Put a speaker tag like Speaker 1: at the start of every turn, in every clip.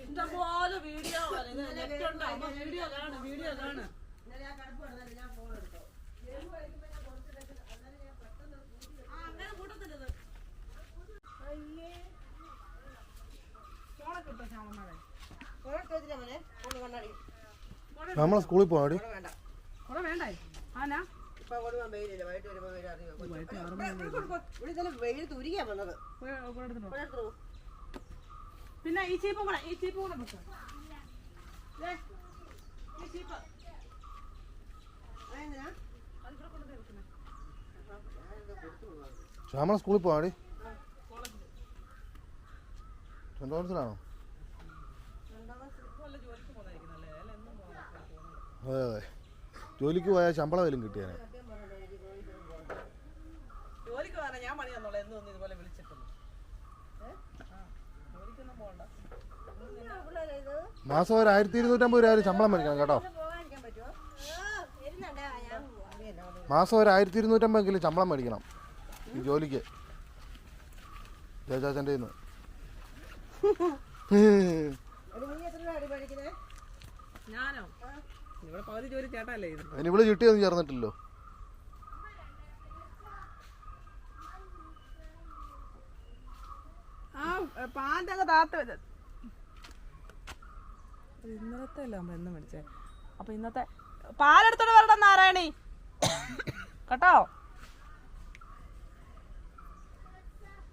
Speaker 1: ഇഷ്ടംപോലെ video video കാണും video കാണും അങ്ങനെ കൂട്ടത്തില്ലത്
Speaker 2: നമ്മളെ സ്കൂളിൽ പോവാടി.
Speaker 3: വേണ്ട.
Speaker 1: ആനാ?
Speaker 3: വെയിൽ തുരിയാ വന്നത്
Speaker 1: പോയി കൊടുത്തിട്ടോ
Speaker 3: ഫോൺ എടുത്തു
Speaker 1: പിന്നെ ഈ ചീപ്പും കൂടെ ഈ ചീപ്പും കൂടെ വെക്ക്.
Speaker 2: നമ്മളെ സ്കൂളിൽ പോവാടി.
Speaker 1: പോകാൻ
Speaker 2: അതെ അതെ. ജോലിക്ക് പോയാൽ ശമ്പളം വല്ലതും കിട്ടിയാനെ
Speaker 1: ജോലിക്ക് പോകാനാ ഞാൻ പണി തന്നോളൂ എന്നും ഒന്ന് ഇതുപോലെ വിളിച്ചിട്ടുണ്ട് ആ ജോലിക്കൊന്നും പോകണ്ട
Speaker 3: പിള്ളേരെ ഇത്
Speaker 2: മാസം ഒരു ആയിരത്തി ഇരുന്നൂറ്റമ്പത് രൂപ ശമ്പളം മേടിക്കണം കേട്ടോ. മാസം ഒരു ആയിരത്തി ഇരുന്നൂറ്റമ്പതെങ്കിലും ശമ്പളം മേടിക്കണം ഈ ജോലിക്ക്. ജയചാച്ചന്റെ നിന്ന്
Speaker 3: ഒരു ചേർന്നിട്ടില്ലോ എത്ര താത്ത പഠിക്കുന്നേ
Speaker 1: ഞാനോ ഇവിടെ പകുതി ജോലി ചേട്ടല്ലേ ഇത്
Speaker 2: അതിന് ഇവിടെ ചിട്ടിയൊന്നും ചേർന്നിട്ടില്ലല്ലോ
Speaker 1: ആ പാന്റെ അങ്ങ് താത്ത വെച്ച ഇന്നലത്തെ അല്ല നമ്മൾ എന്ന് മേടിച്ചേ അപ്പൊ ഇന്നത്തെ പാലെടുത്തോണ്ട് വരണം നാരായണി. കേട്ടോ?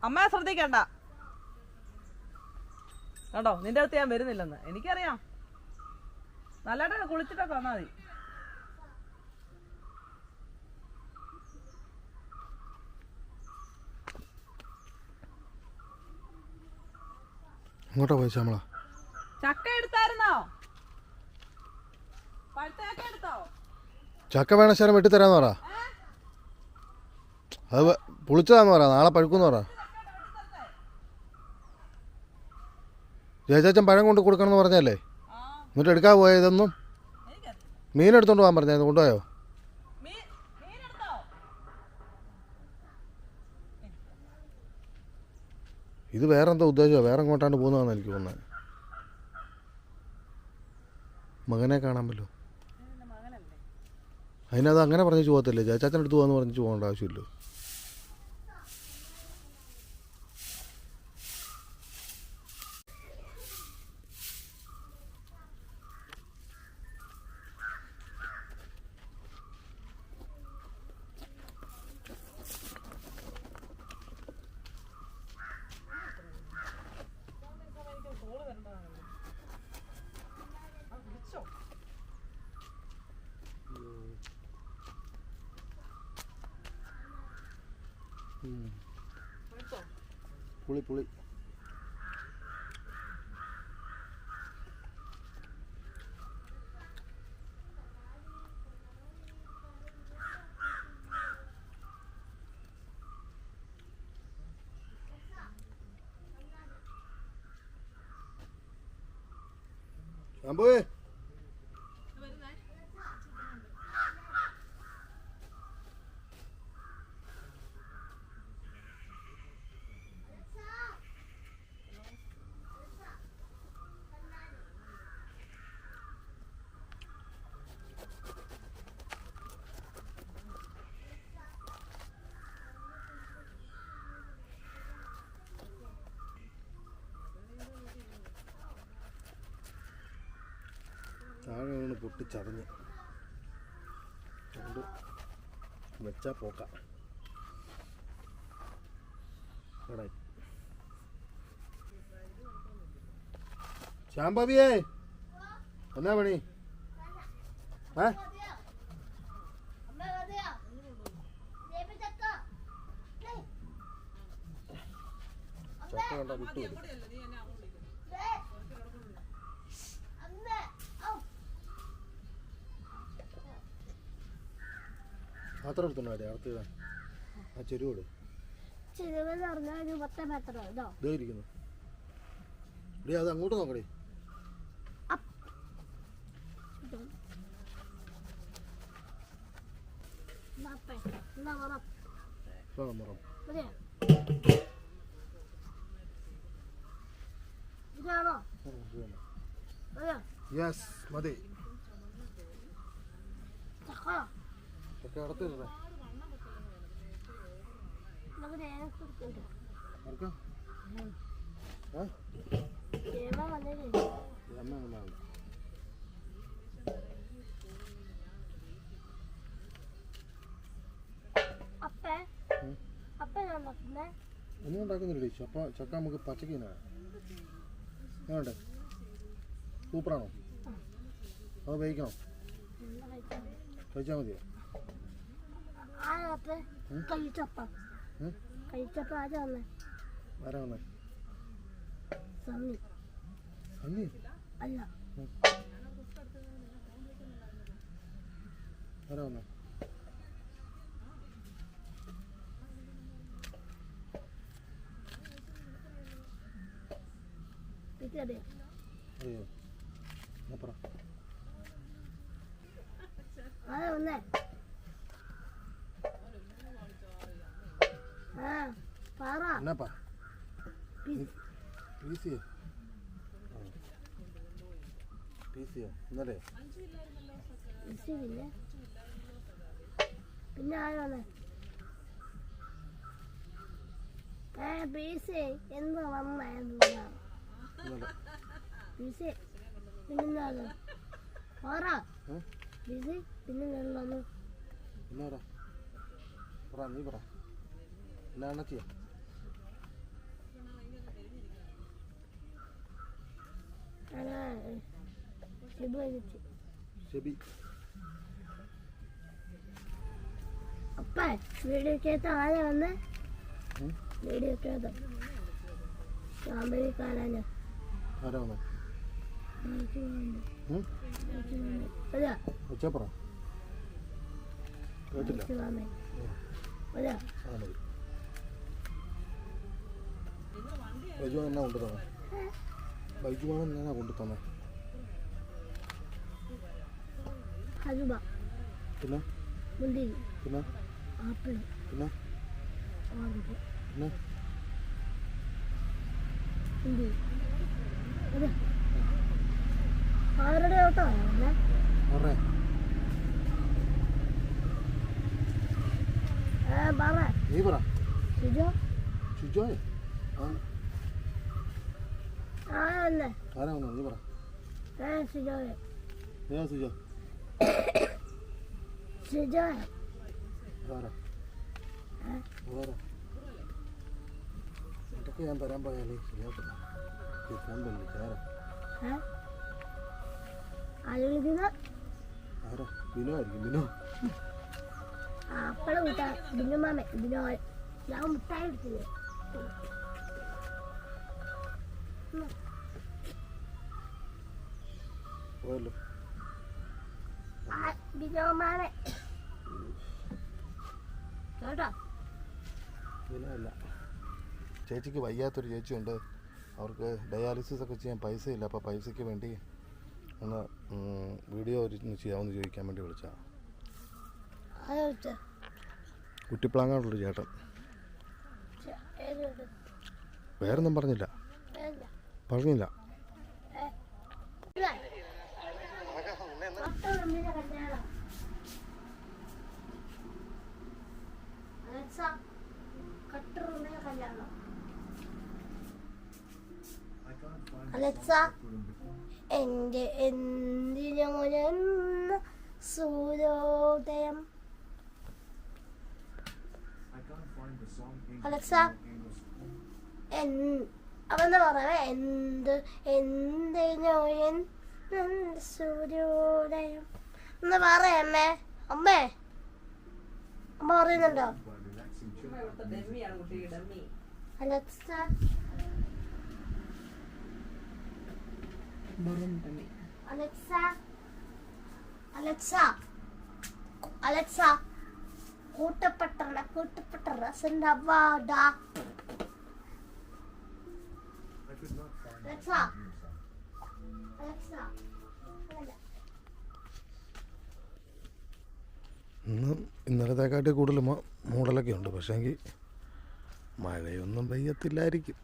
Speaker 1: അമ്മയെ ശ്രദ്ധിക്കണ്ട. കേട്ടോ നിന്റെ അടുത്ത് ഞാൻ വരുന്നില്ലെന്ന്. എനിക്കറിയാം. നല്ലതായിട്ട് കുളിച്ചിട്ടൊക്കെ വന്നാൽ മതി.
Speaker 2: ഇങ്ങോട്ടാ പോയി ശമ്പള
Speaker 1: ചക്ക എടുത്തായിരുന്നോ? പഴുത്ത ചക്ക എടുത്തോ?
Speaker 2: ചക്ക വേണ ശരം വെട്ടിത്തരാന്ന് പറ. അത് പുളിച്ചതാന്ന് പറ. നാളെ പഴുക്കുന്ന് പറ. ജയചാച്ചൻ പഴം കൊണ്ട് കൊടുക്കണം എന്ന്
Speaker 1: പറഞ്ഞല്ലേ?
Speaker 2: എന്നിട്ട് എടുക്കാൻ പോയതൊന്നും
Speaker 1: ഇതൊന്നും?
Speaker 2: മീൻ എടുത്തോണ്ട് പോകാൻ പറഞ്ഞായിരുന്നു കൊണ്ടുപോയോ? ഇത് വേറെന്താ ഉദ്ദേശമോ. വേറെ എങ്ങോട്ടാണ്ട് പോകുന്നതാണെന്ന് എനിക്ക് തോന്നുന്നത്. മകനെ
Speaker 1: കാണാമല്ലോ.
Speaker 2: അതിനത് അങ്ങനെ പറഞ്ഞു പോകത്തില്ലേ ജയച്ചാച്ചന്റെ അടുത്ത് പോകാന്ന് പറഞ്ഞു പോകേണ്ട ആവശ്യമില്ലോ പുളി പുളി. ശാമ്പുവേ താഴെ വീണ് പൊട്ടിച്ചതഞ്ഞ്. അതുകൊണ്ട് വെച്ചാൽ പോക്ക. എടാ. ശാംഭവിയേ. എന്നാ പണി. ഏ? ചക്ക കണ്ട വിട്ടു വരും. പാത്രം എടുത്തുണ്ടോ അടുത്ത്. ആ ചെരുവോട്
Speaker 4: ചെരുവെന്ന് പറഞ്ഞാൽ ഒരു പത്ത് മീറ്റർ ഇതോ
Speaker 2: ഇതേ ഇരിക്കുന്നു. ഡി അത് അങ്ങോട്ട്.
Speaker 4: അയ്യോ
Speaker 2: യെസ് മതി.
Speaker 4: ചക്ക
Speaker 2: ഒന്നും ഉണ്ടാക്കുന്നില്ല ചപ്പ ചക്ക നമുക്ക് പച്ചക്ക് വേണ്ടേ സൂപ്പറാണോ? അത് വേവിക്കണോ? കഴിച്ചാൽ മതിയോ.
Speaker 4: കഴിച്ചപ്പ? കഴിച്ചപ്പ ആരാ വന്നേ?
Speaker 2: ആരാ വന്നേ?
Speaker 4: സണ്ണി.
Speaker 2: സണ്ണി?
Speaker 4: അല്ല.
Speaker 2: ആരാ വന്നേ? അറിയോ പറ.
Speaker 4: ആരാ വന്നേ ആ പറ
Speaker 2: എന്നാപ്പാ
Speaker 4: പി-
Speaker 2: പി സിയോ പി സിയോ ഇന്നലെ
Speaker 4: പിന്നെ പിന്നെ ആരാ വന്നേ ഏ ബീസി എന്താ വന്നേ
Speaker 2: ഇന്നലെ
Speaker 4: ബീസി പിന്നെന്താണ് പറ
Speaker 2: ഏ?
Speaker 4: ബീസി പിന്നെ വന്നു
Speaker 2: എന്നാടാ പറ നീ പറ. എന്നാ അണ്ണച്ചിയാ
Speaker 4: ഷിബു അപ്പ വീഡിയോ കേട്ട ആരാ വന്നേ? വീഡിയോ കേട്ട ചാമ്പലിക്കാരന്
Speaker 2: ആരാ വന്നേ ഉം?
Speaker 4: അതാ
Speaker 2: വെച്ചാ പറ കേട്ടില്ല എന്നാ കൊണ്ടു തന്നെ ഞാൻ കൊണ്ടു തന്നെ.
Speaker 4: ഹലുബ
Speaker 2: പിന്നെ?
Speaker 4: മുന്തിരി.
Speaker 2: പിന്നെ?
Speaker 4: ആപ്പിൾ
Speaker 2: പിന്നെ?
Speaker 4: ഓറഞ്ച്.
Speaker 2: പിന്നെ?
Speaker 4: മുന്തിരി. അതാ. ആരുടെ ഓട്ടോ? ഏ പറ
Speaker 2: നീ പറ.
Speaker 4: ഷിജോ?
Speaker 2: ഷിജോയെ? ആ.
Speaker 4: ആരാ വന്നേ
Speaker 2: ആരാ വന്നു നീ പറ. ഏതാ ഷിജോ
Speaker 4: ഷിജോയെ
Speaker 2: ആരാ? ആരാ? ഇതൊക്കെ ഞാൻ തരാൻ പോയാലേ? ശരിയാത്തില്ല ഈ ഫോൺ വിളിച്ചു ആരാ
Speaker 4: ആര്?
Speaker 2: ബിനോ ആയിരിക്കും. ബിനോ.
Speaker 4: അപ്പഴ കൂട്ടാ ബിനു മാമ ബിനോ ഞാൻ മുട്ടായി എടുത്തില്ലേ?
Speaker 2: പോയല്ലോ അല്ല ചേച്ചിക്ക് വയ്യാത്തൊരു ചേച്ചിയുണ്ട്. അവർക്ക് ഡയാലിസിസ് ഒക്കെ ചെയ്യാൻ പൈസ ഇല്ല അപ്പോൾ പൈസയ്ക്ക് വേണ്ടി ഒന്ന് വീഡിയോ ഒരു ചെയ്യാമെന്ന് ചോദിക്കാൻ വേണ്ടി വിളിച്ചതാണ്
Speaker 4: ആരാ വിളിച്ചേ?
Speaker 2: കുറ്റിപ്ലാങ്ങാടുള്ളൊരു ചേട്ടൻ?
Speaker 4: വേറെ ഒന്നും
Speaker 2: വേറൊന്നും പറഞ്ഞില്ല. പറഞ്ഞില്ല
Speaker 4: ഏ, ഇല്ലേ? തൊട്ട മുമ്പിലെ കല്യാണം. അലക്സ, എന്റെ എന്തിനൊരെന്ന സൂര്യോദയം? അലക്സ അവന്ന് പറയാ എന്ത് എന്തിനോ എന്ത് സൂര്യോദയം? എന്ന് പറയമ്മേ അമ്മേ. അമ്മ. പറയുന്നുണ്ടോ? റസിന്റെ അവാർഡ അലക്സ. അലക്സ.
Speaker 2: ഇന്ന് ഇന്നലത്തെക്കാട്ടി കൂടുതൽ മൂടലൊക്കെ ഉണ്ട് പക്ഷേങ്കിൽ മഴയൊന്നും പെയ്യത്തില്ലായിരിക്കും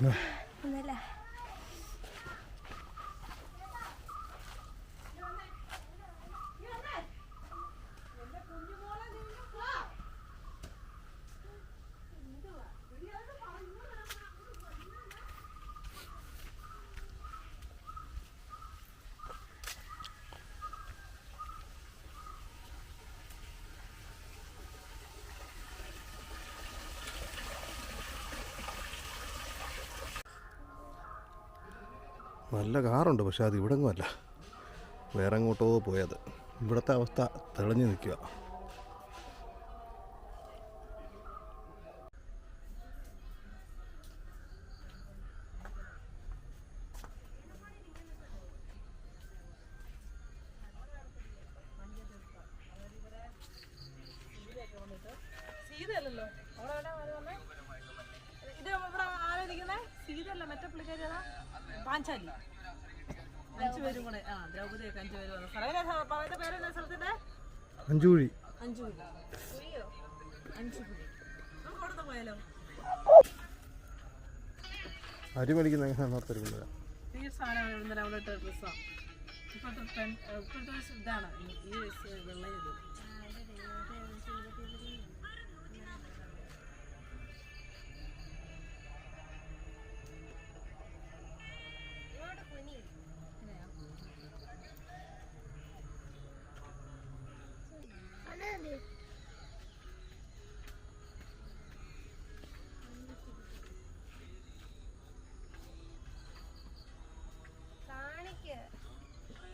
Speaker 4: Ugh.
Speaker 2: നല്ല കാറുണ്ട് പക്ഷെ അത് ഇവിടെ അല്ല വേറെ എങ്ങോട്ടോ പോയത് ഇവിടുത്തെ അവസ്ഥ തെളിഞ്ഞു നിൽക്കുക. അരി മേടിക്കുന്ന എങ്ങനെയാണെന്ന് ഓർത്തെടുക്കുന്നത്
Speaker 1: ഈ ഇപ്പോഴത്തെ ഇപ്പോഴത്തെ ഇതാണ്. ഈ- വെള്ളം ഇത്.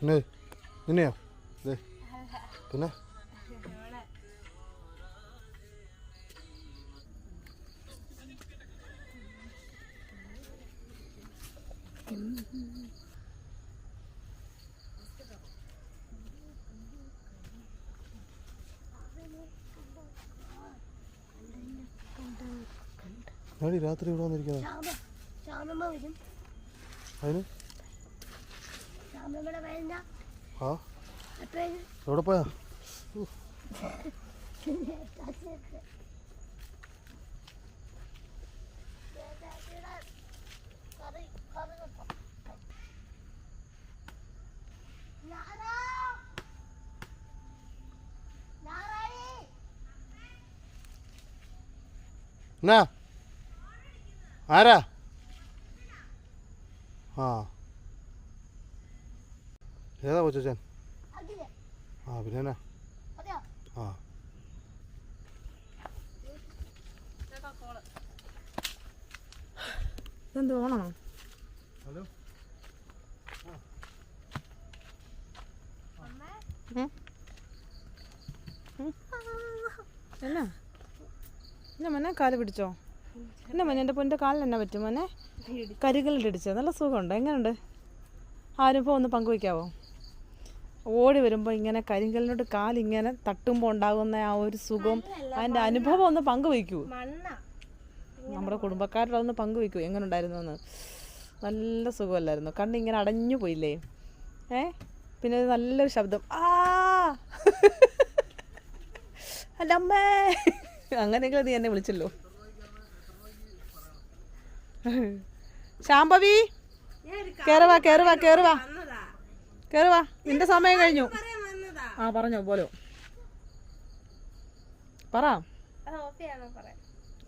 Speaker 2: പിന്നെ നിന്നെയോ? പിന്നെ രാത്രി ഇവിടെ വന്നിരിക്കുന്നത്? അതിന്
Speaker 4: ശ്യാമമ്മയുടെ പേരെന്താ
Speaker 2: ആ
Speaker 4: എപ്പോഴും
Speaker 2: എവിടെ പോയാ? എന്നാ? ആരാ? ആ. ഏതാ കൊച്ചൻ ആ പിന്നെ ആ.
Speaker 1: ഇതെന്ത് ഓണമാണോ
Speaker 2: ഹലോ?
Speaker 1: എന്നാ? എന്നാ മോനെ കാൽ പിടിച്ചോ? എന്നാ മോനെ എന്റെ പൊന്റെ കാലിൽ എന്നാ പറ്റും മോനെ? കരികളിലിടിച്ചോ നല്ല സുഖമുണ്ടോ? എങ്ങനെയുണ്ട് ആരും ഇപ്പോൾ ഒന്ന് പങ്കുവയ്ക്കാവോ ഓടി വരുമ്പോൾ ഇങ്ങനെ കരിങ്കലിനോട് കാലിങ്ങനെ തട്ടുമ്പോൾ ഉണ്ടാകുന്ന ആ ഒരു സുഖം അതിന്റെ അനുഭവം ഒന്ന് പങ്കുവയ്ക്കൂ. നമ്മുടെ കുടുംബക്കാരുടെ ഒന്ന് പങ്കുവയ്ക്കൂ. എങ്ങനെ ഉണ്ടായിരുന്നു എന്ന് നല്ല സുഖമല്ലായിരുന്നു. കണ്ണിങ്ങനെ അടഞ്ഞു പോയില്ലേ? ഏ? പിന്നെ നല്ലൊരു ശബ്ദം. ആ! അല്ലമ്മേ അങ്ങനെയെങ്കിലും നീ എന്നെ വിളിച്ചല്ലോ. ശാംഭവി! കയറുവാ കയറുവാ കേറുവാ കേറുവാ നിന്റെ സമയം കഴിഞ്ഞു. ആ പറഞ്ഞോ പോലോ പറ.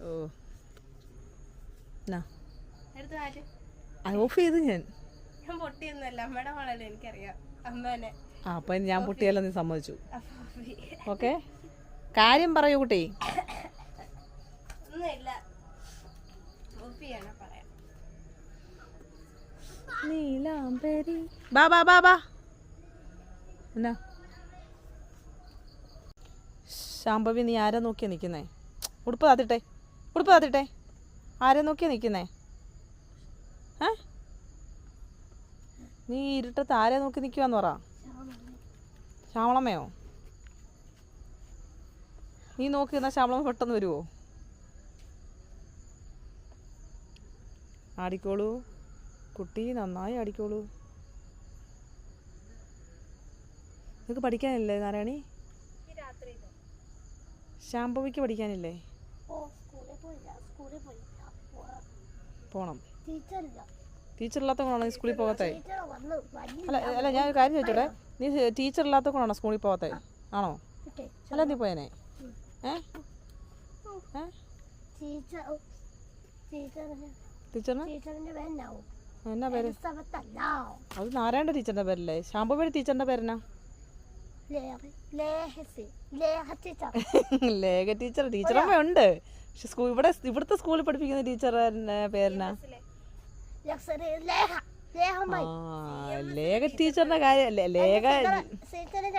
Speaker 1: ഓ. ഓഫ് ചെയ്ത് ഞാൻ. അപ്പം ഞാൻ പൊട്ടിയല്ല നീ സമ്മതിച്ചു. ഓക്കെ. കാര്യം പറയൂ കുട്ടി. നീലാംബരി. ബാ ബാ ബാ ബാ. എന്നാ? ശാംഭവി നീ ആരെ നോക്കിയാ നിൽക്കുന്നേ ഉടുപ്പ് താത്തിട്ടെ ഉടുപ്പ് താത്തിട്ടെ. ആരെ നോക്കിയാ നിൽക്കുന്നേ ഏ? നീ ഇരുട്ടത്ത് ആരെ നോക്കി നിൽക്കുവാന്ന് പറ. ശ്യാമളമ്മയോ? നീ നോക്കി നിന്നാ ശ്യാമളമ്മ പെട്ടെന്ന് വരുമോ ആടിക്കോളൂ. കുട്ടി നന്നായി ആടിക്കോളൂ. നിനക്ക് പഠിക്കാനില്ലേ നാരായണി? ശാംഭവിക്ക് പഠിക്കാനില്ലേ?
Speaker 4: പോണം.
Speaker 1: ടീച്ചർ ഇല്ലാത്ത കൊണ്ടാണോ സ്കൂളിൽ പോകാത്തേ അല്ല അല്ല ഞാൻ ഒരു കാര്യം ചോദിച്ചോട്ടെ. നീ ടീച്ചർ ഇല്ലാത്ത കൊണ്ടാണോ സ്കൂളിൽ പോകാത്തേ ആണോ. അല്ല നീ പോയനെ. ഏ?
Speaker 4: ടീച്ചറിന്
Speaker 1: എന്നാ പേര്? അത് നാരായണ ടീച്ചറിന്റെ പേരല്ലേ? ശാംഭവിയുടെ ടീച്ചറിന്റെ പേരെന്നാ? ലേഖ ടീച്ചർ ടീച്ചറമ്മ ഉണ്ട്. പക്ഷെ സ്കൂൾ ഇവിടെ ഇവിടുത്തെ സ്കൂളിൽ പഠിപ്പിക്കുന്ന ടീച്ചറിന്റെ പേരിനാ ലേഖ ടീച്ചറിന്റെ കാര്യം ലേഖ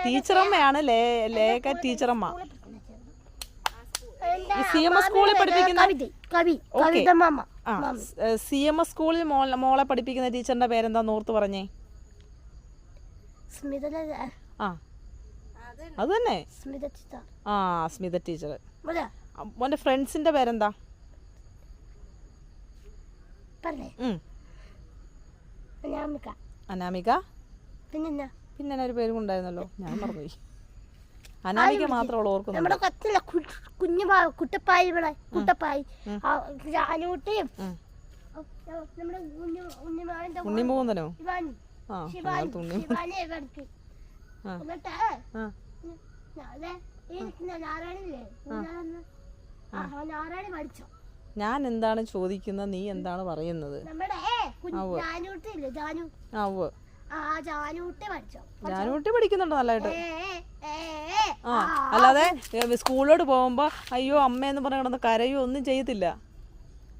Speaker 1: ടീച്ചറമ്മയാണ് ലേ ലേഖ ടീച്ചറമ്മ. സി എം എസ് സ്കൂളിൽ പഠിപ്പിക്കുന്ന സി എം എസ് സ്കൂളിൽ മോളെ മോളെ പഠിപ്പിക്കുന്ന ടീച്ചറിന്റെ പേരെന്താ? ഓർത്ത് പറഞ്ഞേ.
Speaker 4: സ്മിത
Speaker 1: ആ. അത് തന്നെ ആ സ്മിത ടീച്ചർ. മോന്റെ ഫ്രണ്ട്സിന്റെ പേരെന്താ? അനാമിക. പിന്നെ ഒരു പേരും ഉണ്ടായിരുന്നല്ലോ? ഞാൻ മറന്നുപോയി. അനാമിക മാത്രമുള്ള ഓർക്കുന്നു
Speaker 4: നമ്മുടെ കൊച്ചില്ല കുഞ്ഞു കുട്ടപ്പായി ഇവിടെ കുട്ടപ്പായി. ജാനൂട്ടിയും
Speaker 1: ഉണ്ണിമൂന്നനോ ആ ആ.
Speaker 4: എന്നിട്ട്
Speaker 1: ഞാൻ എന്താണ് ചോദിക്കുന്നത് നീ എന്താണ് പറയുന്നത്?
Speaker 4: ജാനൂട്ടി
Speaker 1: പഠിക്കുന്നുണ്ട് നല്ലതായിട്ട്. ആ അല്ലാതെ സ്കൂളിലോട്ട് പോകുമ്പോ അയ്യോ അമ്മയെന്ന് പറഞ്ഞ കിടന്ന് കരയോ ഒന്നും ചെയ്യത്തില്ല.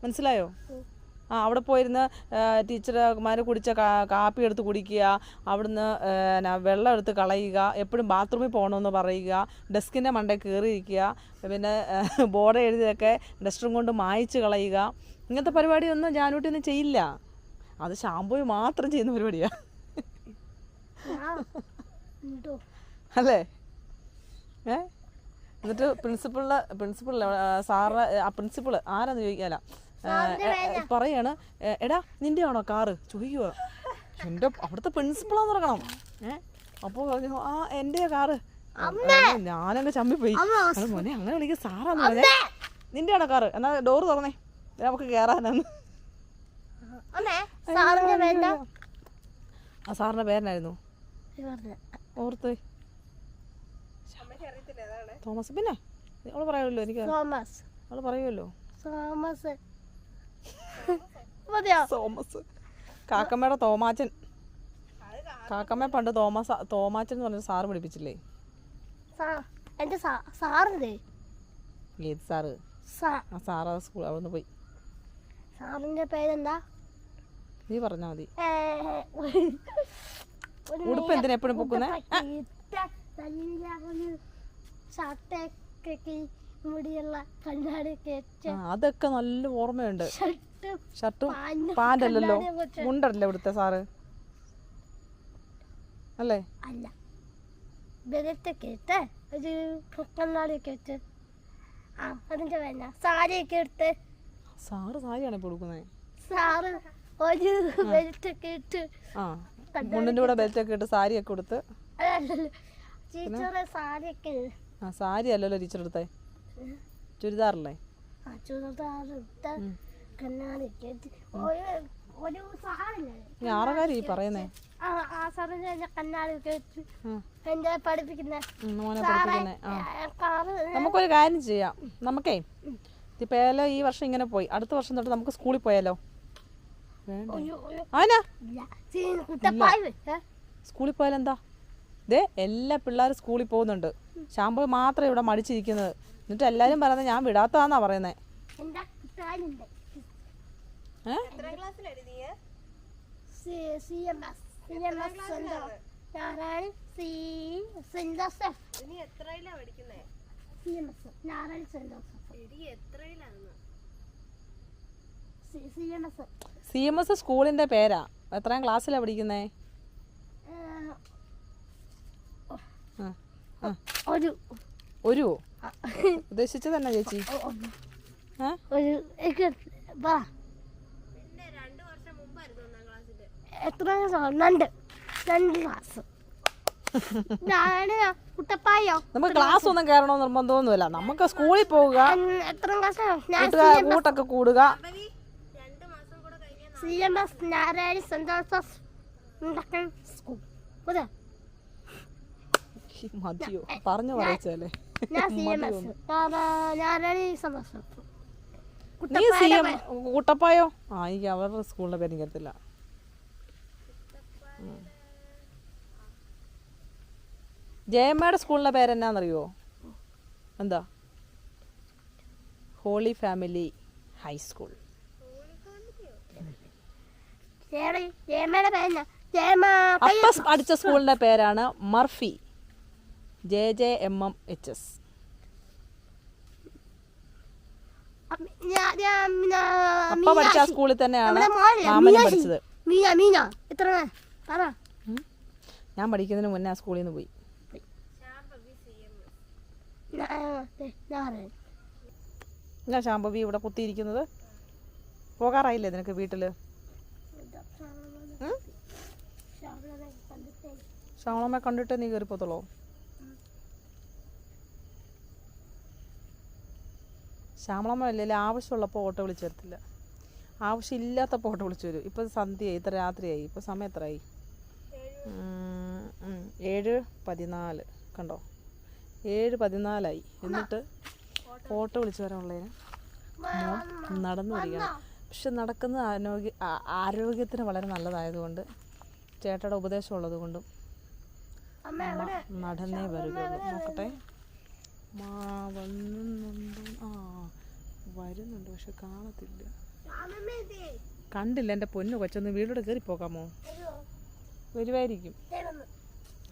Speaker 1: മനസ്സിലായോ? അവിടെ പോയിരുന്ന് ടീച്ചർമാർ കുടിച്ച കാപ്പി എടുത്ത് കുടിക്കുക അവിടുന്ന് എന്നാ വെള്ളം എടുത്ത് കളയുക എപ്പോഴും ബാത്റൂമിൽ പോകണമെന്ന് പറയുക ഡെസ്കിന്റെ മണ്ട കയറിയിരിക്കുക പിന്നെ ബോർഡ് എഴുതിയൊക്കെ ഡസ്റ്ററും കൊണ്ട് മായ്ച്ച് കളയുക. ഇങ്ങനത്തെ പരിപാടിയൊന്നും ജാനൂട്ടി ഒന്നും ചെയ്യില്ല. അത് ഷാമ്പൂ മാത്രം ചെയ്യുന്ന പരിപാടിയാണ് അല്ലേ? ഏ? എന്നിട്ട് പ്രിൻസിപ്പളിൽ പ്രിൻസിപ്പളിൽ സാറ് ആ പ്രിൻസിപ്പൾ ആരാന്ന് ചോദിക്കാല പറയാണ് "ഏ, എടാ നിന്റെ ആണോ കാറ്? ചോദിക്കുക എന്റെ അവിടുത്തെ പ്രിൻസിപ്പളാന്ന് പറയണം ഏഹ് അപ്പോൾ പറഞ്ഞു ആ എന്റെ കാറ്. ഞാനങ്ങ് ചമ്മിപ്പോയി. മോനെ അങ്ങനെ വിളിക്കുക സാറാന്ന് പറഞ്ഞേ. നിന്റെ ആണോ കാറ്? എന്നാ ഡോറ് തുറന്നേ. നമുക്ക് കയറാനാന്ന് ആ സാറിന്റെ പേരനായിരുന്നു ഓർത്ത്. തോമസ് പിന്നെ? അവൾ പറയുമല്ലോ എനിക്ക്
Speaker 4: തോമസ്.
Speaker 1: അവൾ പറയുമല്ലോ.
Speaker 4: തോമസ്. മതിയോ?
Speaker 1: തോമസ്. കാക്കമ്മയുടെ തോമാച്ചൻ. കാക്കമ്മ പണ്ട് തോമസ് തോമാച്ചൻ എന്ന് പറഞ്ഞ സാറ് പഠിപ്പിച്ചില്ലേ
Speaker 4: എന്റെ സാ- സാറിന്റെ
Speaker 1: ഏത് സാറ്. ആ സാറ് സ്കൂൾ അവിടെ പോയി.
Speaker 4: സാറിന്റെ പേരെന്താ?
Speaker 1: നീ പറഞ്ഞാ മതി. ഉടുപ്പ് എന്തിനാ എപ്പോഴും പൊക്കുന്നേ?
Speaker 4: നല്ല ഷർട്ടൊക്കെ കണ്ണാടിയൊക്കെ വെച്ച്
Speaker 1: അതൊക്കെ നല്ല ഓർമ്മയുണ്ട്.
Speaker 4: ഷർട്ടും പാന്റ് അല്ലല്ലോ പാന്റല്ലല്ലോ
Speaker 1: മുണ്ടല്ലേ ഇവിടുത്തെ സാറ്? അല്ലേ?
Speaker 4: അല്ല. ബെലത്തൊക്കെ ഇട്ട് ഒരു കണ്ണാടിയൊക്കെ വെച്ച് ആ അതിന്റെ വേണ്ട. സാരിയൊക്കെ എടുത്ത്.
Speaker 1: സാറ് സാരിയാണ് ഇപ്പോൾ കൊടുക്കുന്നത്
Speaker 4: സാറ് ഒരു ബെൽറ്റൊക്കെ ഇട്ട്
Speaker 1: ആ മുണ്ടിന്റെ കൂടെ ബെൽറ്റൊക്കെ ഇട്ട് സാരിയൊക്കെ കൊടുത്ത്
Speaker 4: അതല്ലല്ലോ. ടീച്ചറെ സാരിയൊക്കെ
Speaker 1: ആ സാരി അല്ലല്ലോ ടീച്ചർ എടുത്തേ. ചുരിദാറല്ലേ? ആറകാരി പറയുന്നേ. നമുക്കൊരു കാര്യം ചെയ്യാം. നമുക്കേ ഇപ്പം ഈ വർഷം ഇങ്ങനെ പോയി. അടുത്ത വർഷം തൊട്ട് നമുക്ക് സ്കൂളിൽ പോയാലോ? സ്കൂളിൽ പോയാലെന്താ? ദേ എല്ലാ പിള്ളേരും സ്കൂളിൽ പോകുന്നുണ്ട്. ശാമ്പു മാത്രം ഇവിടെ മടിച്ചിരിക്കുന്നത്. എന്നിട്ട് എല്ലാരും പറയുന്നത് ഞാൻ വിടാത്തതാന്നാ പറയുന്നത് ഏ?
Speaker 4: സി എം എസ്
Speaker 1: സ്കൂളിന്റെ പേരാ. എത്രാം ക്ലാസ്സിലാ പഠിക്കുന്നേ?
Speaker 4: ഒരു.
Speaker 1: ഒരു. ഉദ്ദേശിച്ചത് തന്നെ ചേച്ചി?
Speaker 4: എത്ര രണ്ട്. രണ്ട് ക്ലാസ്. കുട്ടപ്പായോ?
Speaker 1: നമുക്ക് ക്ലാസ് ഒന്നും കയറണോ നിർബന്ധമൊന്നുമില്ല. നമുക്ക് സ്കൂളിൽ പോവുക.
Speaker 4: എത്ര ക്ലാസ്?
Speaker 1: കൂട്ടൊക്കെ കൂടുക.
Speaker 4: നാരായണി സ്കൂൾ.
Speaker 1: മതിയോ? പറഞ്ഞു പറയിച്ചല്ലേ നീ സി എം കുട്ടപ്പായോ? ആ എനിക്ക് അവരുടെ സ്കൂളിന്റെ പേര് എനിക്കത്തില്ല. ജയമ്മയുടെ സ്കൂളിന്റെ പേരെന്നാന്നറിയോ എന്താ? ഹോളി ഫാമിലി ഹൈസ്കൂൾ അപ്പ പഠിച്ച സ്കൂളിന്റെ പേരാണ് Murphy. J J M M H S അപ്പ പഠിച്ച സ്കൂളിൽ തന്നെയാണ് മാമനും പഠിച്ചത്. ഞാൻ പഠിക്കുന്നതിന് മുന്നേ ആ സ്കൂളിൽ നിന്ന് പോയി. ഞാൻ ശാംഭവി ഇവിടെ കുത്തിയിരിക്കുന്നത്? പോകാറായില്ലേ നിനക്ക് വീട്ടിൽ? ശ്യാമളമ്മ കണ്ടിട്ട്? നീ കയറിപ്പോത്തുള്ളൂ ശ്യാമളമ്മ ആവശ്യമുള്ളപ്പോൾ ഓട്ടോ വിളിച്ചു വരത്തില്ല ആവശ്യമില്ലാത്തപ്പോൾ ഓട്ടോ വിളിച്ചു വരും. ഇപ്പോൾ സന്ധ്യയായി ഇത്ര രാത്രിയായി. ഇപ്പോൾ സമയം എത്രയായി? ഏഴ് പതിനാല്. കണ്ടോ? ഏഴ് പതിനാലായി. എന്നിട്ട് ഓട്ടോ വിളിച്ചു വരാനുള്ളതിന് നടന്നു വരികയാണ്. പക്ഷെ നടക്കുന്നത് ആരോഗ്യ ആരോഗ്യത്തിന് വളരെ നല്ലതായതുകൊണ്ട് ചേട്ടയുടെ ഉപദേശം ഉള്ളത് കൊണ്ടും നടന്നേ വരികയുള്ളൂ. നോക്കട്ടെ. മാ വന്നുണ്ടോ ആ വരുന്നുണ്ട് പക്ഷെ കാണത്തില്ല. കണ്ടില്ല എന്റെ പൊന്നു കൊച്ചൊന്ന് വീടോടെ കയറി പോകാമോ? വരുമായിരിക്കും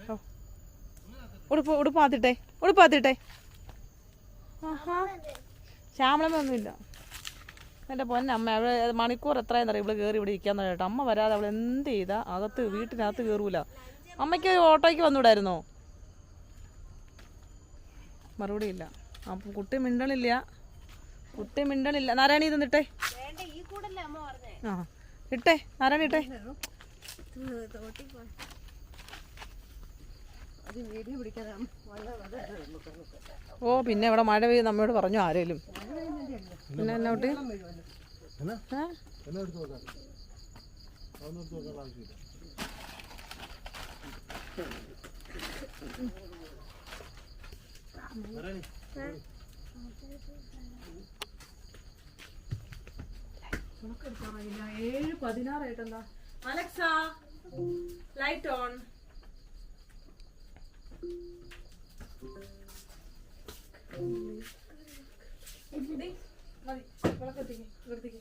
Speaker 1: ഓ. ഉടുപ്പ് ഉടുപ്പ് ആത്തിട്ടെ ഉടുപ്പ് ആത്തിട്ടെ ആഹാ. ശ്യാമളമൊന്നുമില്ല എന്റെ പൊന്നമ്മ അവൾ മണിക്കൂർ എത്രയെന്ന് അറിയാം? ഇവൾ കയറി ഇവിടെ ഇരിക്കാന്ന് കേട്ടോ അമ്മ വരാതെ അവൾ എന്ത് ചെയ്താ? അകത്ത് വീട്ടിനകത്ത് കയറൂല. അമ്മയ്ക്ക് ഓട്ടോയ്ക്ക് വന്നുകൂടായിരുന്നോ മറുപടി ഇല്ല അപ്പം കുട്ടി മിണ്ടണില്ല. കുട്ടി മിണ്ടണില്ല. നാരായണി തന്നിട്ടെ ഇട്ടേ. ആ ഇട്ടെ. നാരായണി ഇട്ടേ. ഓ പിന്നെ ഇവിടെ മഴ പെയ്യും നമ്മോട് പറഞ്ഞു ആരേലും. പിന്നെ എന്നാ കുട്ടി? ഏ? ഏഴ് പതിനാറായിട്ടെന്താ? അലക്സ ലൈറ്റ് ഓൺ മതി ഇവിടത്തേക്ക്